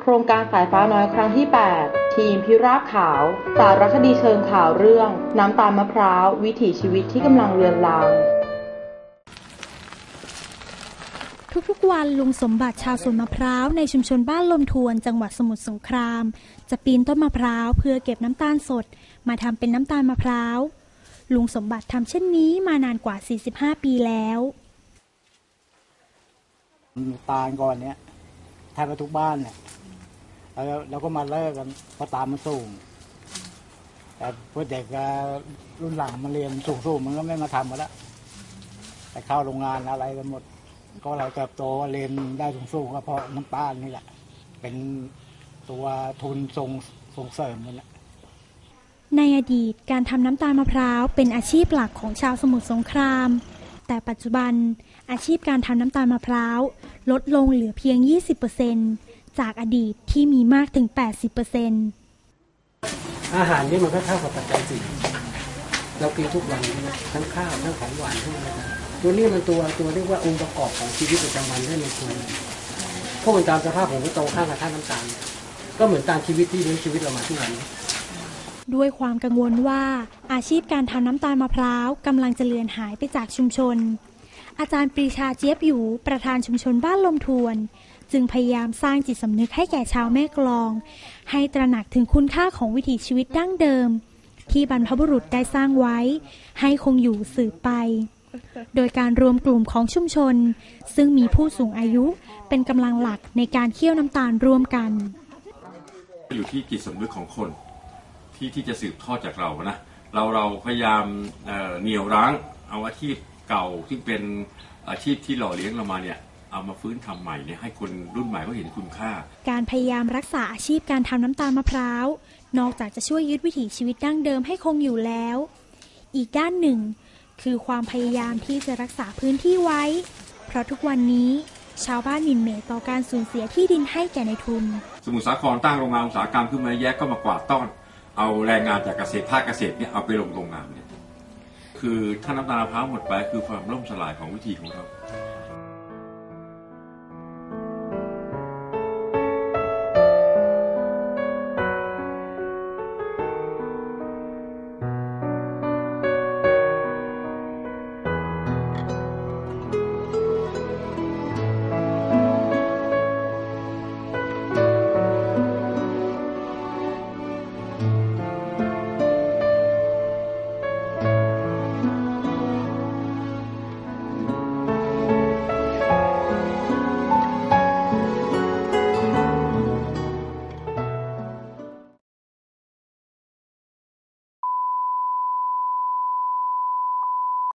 โครงการสายฟ้าน้อยครั้งที่ 8 ทีมพิราบขาว สารคดีเชิงข่าวเรื่อง น้ำตาลมะพร้าว วิถีชีวิตที่กำลังเลือนลาง ทุกๆวันลุงสมบัติชาวสวนมะพร้าวในชุมชนบ้านลมทวนจังหวัดสมุทรสงคราม จะปีนต้นมะพร้าวเพื่อเก็บน้ำตาลสด มาทำเป็นน้ำตาลมะพร้าว ลุงสมบัติทำเช่นนี้มานานกว่า 45 ปีแล้วตาลก่อนเนี้ยแทบจะทุกบ้านเนี่ย แล้วเราก็มาเลิกกันเพราะตามมันสูง แต่พวกเด็กอะรุ่นหลังมาเรียนสูงๆมันก็ไม่มาทำกันแล้วแต่เข้าโรงงานอะไรกันหมด ก็เราเติบโตเรียนได้สูงๆก็เพราะน้ำตาลนี่แหละ เป็นตัวทุนส่งส่งเสริมมันแหละในอดีตการทำน้ำตาลมะพร้าวเป็นอาชีพหลักของชาวสมุทรสงคราม แต่ปัจจุบันอาชีพการทำน้ำตาลมะพร้าวลดลงเหลือเพียง 20% จากอดีตที่มีมากถึง 80%อาหารนี่มันก็เท่ากับปัจจัยสี่เรากินทุกวันใช่ไหมทั้งข้าวทั้งของหวานทั้งอะไรนะตัวนี้มันตัวตัวเรียกว่าองค์ประกอบของชีวิตประจำวันที่มันควรพวกมันตามสภาพของโตข้างกับท่าน้ำตาลเนี่ยก็เหมือนตามชีวิตที่เลี้ยงชีวิตเรามาทุกวันนี้ด้วยความกังวลว่าอาชีพการทำน้ำตาลมะพร้าวกำลังจะเลือนหายไปจากชุมชน อาจารย์ปรีชาเจี๊ยบอยู่ประธานชุมชนบ้านลมทวน จึงพยายามสร้างจิตสำนึกให้แก่ชาวแม่กลอง ให้ตระหนักถึงคุณค่าของวิถีชีวิตดั้งเดิม ที่บรรพบุรุษได้สร้างไว้ ให้คงอยู่สืบไป โดยการรวมกลุ่มของชุมชน ซึ่งมีผู้สูงอายุเป็นกำลังหลักในการเคี่ยวน้ำตาลร่วมกัน อยู่ที่จิตสำนึกของคนที่ที่จะสืบทอดจากเรานะเราเราพยายามเเหนี่ยวรั้งเอาอาชีพเก่าที่เป็นอาชีพที่หล่อเลี้ยงเรามาเนี่ย เอามาฟื้นทำใหม่เนี่ยให้คนรุ่นใหม่เขาเห็นคุณค่า การพยายามรักษาอาชีพการทำน้ำตาลมะพร้าว นอกจากจะช่วยยึดวิถีชีวิตดั้งเดิมให้คงอยู่แล้ว อีกด้านหนึ่ง คือความพยายามที่จะรักษาพื้นที่ไว้ เพราะทุกวันนี้ชาวบ้านหมิ่นเหมต่อการสูญเสียที่ดินให้แก่ในทุน สมุทรสาครตั้งโรงงานอุตสาหกรรมขึ้นมาแยกก็มากวาดต้อน เอาแรงงานจากเกษตรภาคเกษตรเนี่ยเอาไปลงโรงงานเนี่ยคือถ้าน้ำตาลมะพร้าวหมดไปคือความล่มสลายของวิถีของเรา